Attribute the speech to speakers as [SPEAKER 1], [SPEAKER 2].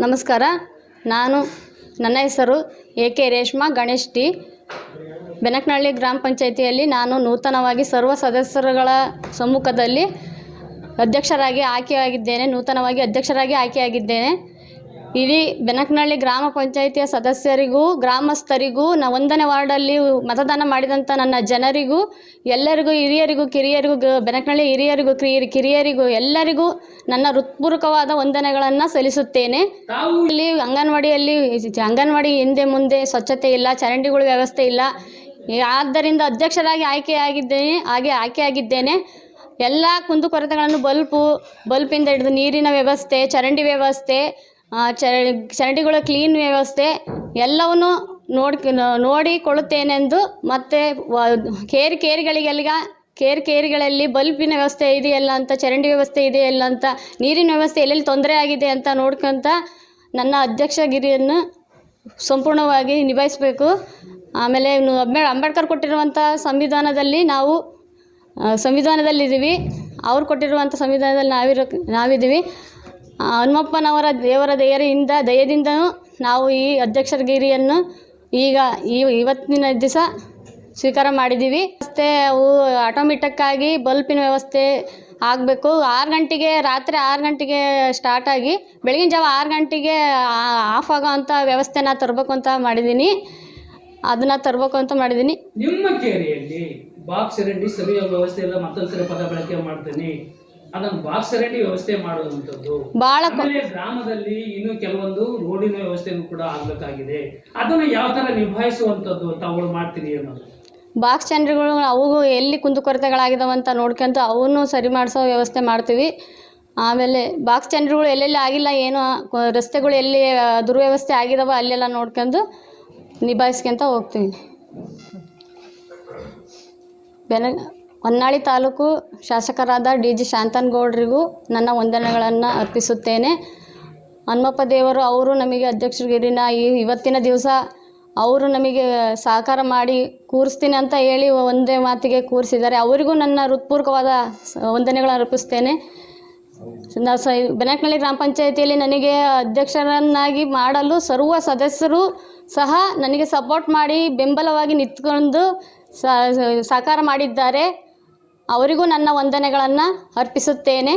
[SPEAKER 1] ನಮಸ್ಕಾರ. ನಾನು ನನ್ನ ಹೆಸರು A K Reshma Ganesh T. Benakanahalli ಗ್ರಾಮ ಪಂಚಾಯಿತಿಯಲ್ಲಿ ನಾನು ನೂತನವಾಗಿ ಸರ್ವ ಸದಸ್ಯರುಗಳ ಸಮ್ಮುಖದಲ್ಲಿ ಅಧ್ಯಕ್ಷರಾಗಿ ಆಯ್ಕೆಯಾಗಿದ್ದೇನೆ. ನೂತನವಾಗಿ ಅಧ್ಯಕ್ಷರಾಗಿ ಆಯ್ಕೆಯಾಗಿದ್ದೇನೆ. ಇಡೀ ಬೆನಕನಹಳ್ಳಿ ಗ್ರಾಮ ಪಂಚಾಯಿತಿಯ ಸದಸ್ಯರಿಗೂ ಗ್ರಾಮಸ್ಥರಿಗೂ ನ ಒಂದನೇ ವಾರ್ಡಲ್ಲಿ ಮತದಾನ ಮಾಡಿದಂಥ ನನ್ನ ಜನರಿಗೂ ಎಲ್ಲರಿಗೂ ಹಿರಿಯರಿಗೂ ಕಿರಿಯರಿಗೂ ಬೆನಕನಹಳ್ಳಿ ಹಿರಿಯರಿಗೂ ಕಿರಿ ಕಿರಿಯರಿಗೂ ಎಲ್ಲರಿಗೂ ನನ್ನ ಹೃತ್ಪೂರ್ವಕವಾದ ವಂದನೆಗಳನ್ನು ಸಲ್ಲಿಸುತ್ತೇನೆ. ಇಲ್ಲಿ ಅಂಗನವಾಡಿಯಲ್ಲಿ ಅಂಗನವಾಡಿ ಹಿಂದೆ ಮುಂದೆ ಸ್ವಚ್ಛತೆ ಇಲ್ಲ ಚರಂಡಿಗಳ ವ್ಯವಸ್ಥೆ ಇಲ್ಲ. ಆದ್ದರಿಂದ ಅಧ್ಯಕ್ಷರಾಗಿ ಆಯ್ಕೆಯಾಗಿದ್ದೇನೆ ಹಾಗೆ ಆಯ್ಕೆಯಾಗಿದ್ದೇನೆ ಎಲ್ಲ ಕುಂದುಕೊರತೆಗಳನ್ನು ಬಲ್ಪು ಬಲ್ಪಿಂದ ಹಿಡಿದು ನೀರಿನ ವ್ಯವಸ್ಥೆ ಚರಂಡಿ ವ್ಯವಸ್ಥೆ ಚರ- ಚರಂಡಿಗಳ ಕ್ಲೀನ್ ವ್ಯವಸ್ಥೆ ಎಲ್ಲವನ್ನು ನೋಡಿ ನೋಡಿಕೊಳ್ಳುತ್ತೇನೆಂದು ಮತ್ತು ಕೇರ್ ಕೇರ್ಗಳಿಗೆಲ್ಲ ಕೇರ್ ಕೇರ್ಗಳಲ್ಲಿ ಬಲ್ಬಿನ ವ್ಯವಸ್ಥೆ ಇದೆಯಲ್ಲ ಅಂತ, ಚರಂಡಿ ವ್ಯವಸ್ಥೆ ಇದೆಯಲ್ಲ ಅಂತ, ನೀರಿನ ವ್ಯವಸ್ಥೆ ಎಲ್ಲೆಲ್ಲಿ ತೊಂದರೆ ಆಗಿದೆ ಅಂತ ನೋಡ್ಕೊಂತ ನನ್ನ ಅಧ್ಯಕ್ಷಗಿರಿಯನ್ನು ಸಂಪೂರ್ಣವಾಗಿ ನಿಭಾಯಿಸಬೇಕು. ಆಮೇಲೆ ಅಂಬೇಡ್ಕರ್ ಕೊಟ್ಟಿರುವಂಥ ಸಂವಿಧಾನದಲ್ಲಿ ನಾವು ಸಂವಿಧಾನದಲ್ಲಿದ್ದೀವಿ. ಅವ್ರು ಕೊಟ್ಟಿರುವಂಥ ಸಂವಿಧಾನದಲ್ಲಿ ನಾವಿರೋ, ನಾವಿದ್ದೀವಿ. ಹನುಮಪ್ಪನವರ ದೇವರ ದಯೆಯಿಂದ, ದಯದಿಂದನೂ ನಾವು ಈ ಅಧ್ಯಕ್ಷರಗಿರಿಯನ್ನು ಈಗ ಈ ಇವತ್ತಿನ ದಿವಸ ಸ್ವೀಕಾರ ಮಾಡಿದ್ದೀವಿ. ಮತ್ತೆ ಅವು ಆಟೋಮೆಟಿಕ್ಕಾಗಿ ಬಲ್ಪಿನ ವ್ಯವಸ್ಥೆ ಆಗಬೇಕು. ಆರು ಗಂಟೆಗೆ, ರಾತ್ರಿ ಆರು ಗಂಟೆಗೆ ಸ್ಟಾರ್ಟ್ ಆಗಿ, ಬೆಳಗಿನ ಜಾವ ಆರು ಗಂಟೆಗೆ ಆಫ್ ಆಗೋ ಅಂಥ ವ್ಯವಸ್ಥೆನ ತರಬೇಕು ಅಂತ ಮಾಡಿದ್ದೀನಿ. ಅದನ್ನು ತರಬೇಕು ಅಂತ ಮಾಡಿದ್ದೀನಿ.
[SPEAKER 2] ನಿಮ್ಮ ಕೇರಿಯಲ್ಲಿ ಬಾಕ್ಸ್ ಸಭೆಯ ವ್ಯವಸ್ಥೆ ಇಲ್ಲ ಮತ್ತೊಂದು ಸರಿ ಪದ ಬಳಕೆ ಮಾಡ್ತೀನಿ. ಅದನ್ನು ಬಾಕ್ಸ್ ವ್ಯವಸ್ಥೆ ಮಾಡುವಂಥದ್ದು.
[SPEAKER 1] ಭಾಳ
[SPEAKER 2] ಆಮೇಲೆ ಗ್ರಾಮದಲ್ಲಿ ಇನ್ನು ಕೆಲವೊಂದು ರೋಡಿನ ವ್ಯವಸ್ಥೆಯನ್ನು ಕೂಡ ಆಗ್ಬೇಕಾಗಿದೆ. ಅದನ್ನು ಯಾವ ತರ ನಿಭಾಯಿಸುವಂಥದ್ದು ತಾವುಗಳು ಮಾಡ್ತೀರಿ ಅನ್ನೋದು.
[SPEAKER 1] ಬಾಕ್ಸ್ ಚಂದ್ರಗಳು ಅವು ಎಲ್ಲಿ ಕುಂದುಕೊರತೆಗಳಾಗಿದಾವೆ ಅಂತ ನೋಡ್ಕೊಂತ ಅವನ್ನು ಸರಿ ಮಾಡಿಸೋ ವ್ಯವಸ್ಥೆ ಮಾಡ್ತೀವಿ. ಆಮೇಲೆ ಬಾಕ್ಸ್ ಚಂದ್ರಗಳು ಎಲ್ಲೆಲ್ಲಿ ಆಗಿಲ್ಲ ಏನು ರಸ್ತೆಗಳು ಎಲ್ಲಿ ದುರ್ವ್ಯವಸ್ಥೆ ಆಗಿದಾವ ಅಲ್ಲೆಲ್ಲ ನೋಡ್ಕೊಂಡು ನಿಭಾಯಿಸ್ಕೊಂತ ಹೋಗ್ತೀವಿ. ಬೆನ ಹೊನ್ನಾಳಿ ತಾಲೂಕು ಶಾಸಕರಾದ ಡಿ ಜಿ ಶಾಂತನಗೌಡರಿಗೂ ನನ್ನ ವಂದನೆಗಳನ್ನು ಅರ್ಪಿಸುತ್ತೇನೆ. ಹನುಮಪ್ಪ ದೇವರು ಅವರು ನಮಗೆ ಅಧ್ಯಕ್ಷರಿಗಿರಿನ ಈ ಇವತ್ತಿನ ದಿವಸ ಅವರು ನಮಗೆ ಸಹಕಾರ ಮಾಡಿ ಕೂರಿಸ್ತೀನಿ ಅಂತ ಹೇಳಿ ಒಂದೇ ಮಾತಿಗೆ ಕೂರಿಸಿದ್ದಾರೆ. ಅವರಿಗೂ ನನ್ನ ಹೃತ್ಪೂರ್ವಕವಾದ ವಂದನೆಗಳನ್ನು ಅರ್ಪಿಸ್ತೇನೆ ಬೆನಕನಹಳ್ಳಿ ಗ್ರಾಮ ಪಂಚಾಯಿತಿಯಲ್ಲಿ ನನಗೆ ಅಧ್ಯಕ್ಷರನ್ನಾಗಿ ಮಾಡಲು ಸರ್ವ ಸದಸ್ಯರು ಸಹ ನನಗೆ ಸಪೋರ್ಟ್ ಮಾಡಿ ಬೆಂಬಲವಾಗಿ ನಿಂತ್ಕೊಂಡು ಸಹಕಾರ ಮಾಡಿದ್ದಾರೆ. ಅವರಿಗೂ ನನ್ನ ವಂದನೆಗಳನ್ನು ಅರ್ಪಿಸುತ್ತೇನೆ.